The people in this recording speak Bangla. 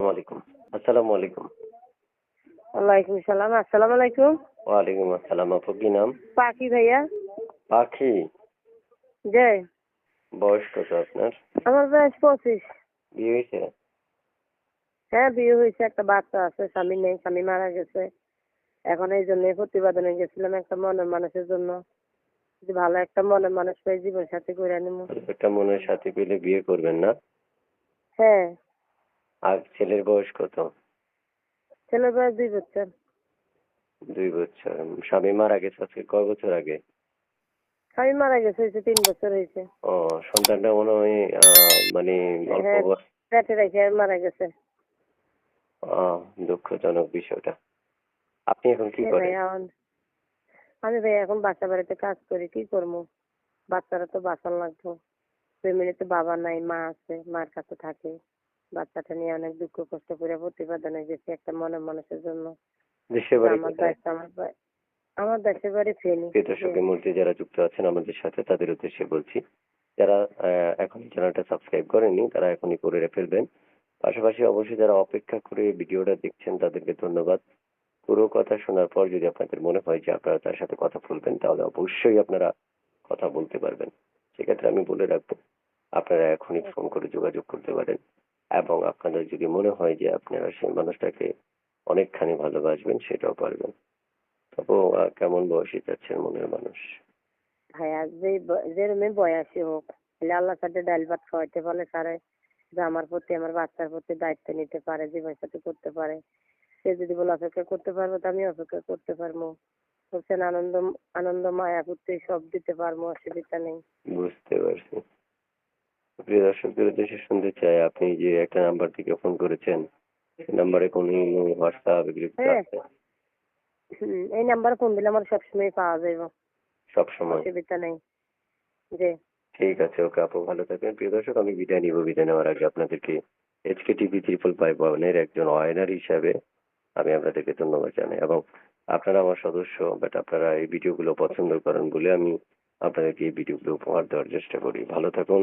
আলাইকুম। আসসালামু আলাইকুম। ওয়ালাইকুম সালাম আসসালামু আলাইকুম। ওয়ালাইকুম আসসালাম আপু কি নাম? পাখি ভাইয়া। পাখি? যে বয়স কত আপনার? আমার বয়স পঁচিশ। বিয়ে হয়েছে? হ্যাঁ বিয়ে হয়েছে একটা বাচ্চা আছে স্বামী নেই স্বামী মারা গেছে। এখন এই জন্য প্রতিবেদনে গেছিলাম একটা মনের মানুষের জন্য। যদি ভালো একটা মনের মানুষ পাই জীবন সাথে করে নিব একটা মনের সাথে পেলে বিয়ে করবেন না? হ্যাঁ। আর ছেলের বয়স কত? ছেলের বয়স দুই বছর। দুই বছর। স্বামী মারা গেছে আজকে কয় বছর আগে? স্বামী মারা গেছে হয়েছে তিন বছর হয়েছে। ও সন্তানটা মনে হয় মানে অল্প হ্যাঁ। বয়স। পেটে রেখে মারা গেছে। দুঃখজনক বিষয়টা। আপনি এখন কি হ্যাঁ করেন? আমি ভাই এখন বাসা বাড়িতে কাজ করি কি করব? বাচ্চারা তো বাঁচান লাগতো ফ্যামিলিতে বাবা নাই মা আছে মার কাছে থাকে। বাচ্চাটা নিয়ে অনেক দুঃখ কষ্ট করে প্রতিবেদনে গেছি একটা মনের মানুষের জন্য। আমার দায়িত্ব আমার আমার দেশের বাড়ি ফেনি। দর্শকের মধ্যে যারা যুক্ত আছেন আমাদের সাথে তাদের উদ্দেশ্যে বলছি যারা এখন চ্যানেলটা সাবস্ক্রাইব করেননি তারা এখনই করে ফেলবেন। পাশাপাশি অবশ্যই যারা অপেক্ষা করে ভিডিওটা দেখছেন তাদেরকে ধন্যবাদ। পুরো কথা শোনার পর যদি আপনাদের মনে হয় যে আপনারা তার সাথে কথা বলবেন তাহলে অবশ্যই আপনারা কথা বলতে পারবেন। সেক্ষেত্রে আমি বলে রাখব আপনারা এখনই ফোন করে যোগাযোগ করতে পারেন এবং আপনাদের যদি মনে হয় যে আপনারা সেই মানুষটাকে অনেকখানি ভালোবাসবেন সেটাও পারবেন। তবু কেমন বয়সী যাচ্ছেন মনের মানুষ? ভাইয়া যে যেরমে বয়সী হোক তাহলে আল্লাহর সাথে ডাল ভাত খাওয়াইতে পারলে তারে যে আমার প্রতি আমার বাচ্চার প্রতি দায়িত্ব নিতে পারে জীবন সাথী করতে পারে। সে যদি বলে অপেক্ষা করতে পারব তো আমি অপেক্ষা করতে পারব। বলছেন আনন্দ আনন্দ মায়া করতে সব দিতে পারব অসুবিধা নেই। বুঝতে পারছি। প্রিয় দর্শকদের উদ্দেশ্যে শুনতে চাই আপনি যে একটা নাম্বার থেকে ফোন করেছেন নাম্বারে কোনো হোয়াটসঅ্যাপ এগুলো কিছু হ্যাঁ। আছে? এই নাম্বারে ফোন দিলে আমার সবসময় পাওয়া যাবে সব সময় অসুবিধা নেই। জি। ঠিক আছে ওকে আপু ভালো থাকবেন। প্রিয় দর্শক আমি বিদায় নিব। বিদায় নেওয়ার আগে আপনাদেরকে এইচকে টিভি ট্রিপল ফাইভ ওয়ানের একজন অয়নার হিসাবে আমি আপনাদেরকে ধন্যবাদ জানাই। এবং আপনারা আমার সদস্য বাট আপনারা এই ভিডিওগুলো পছন্দ করেন বলে আমি আপনাদেরকে এই ভিডিওগুলো উপহার দেওয়ার চেষ্টা করি। ভালো থাকুন।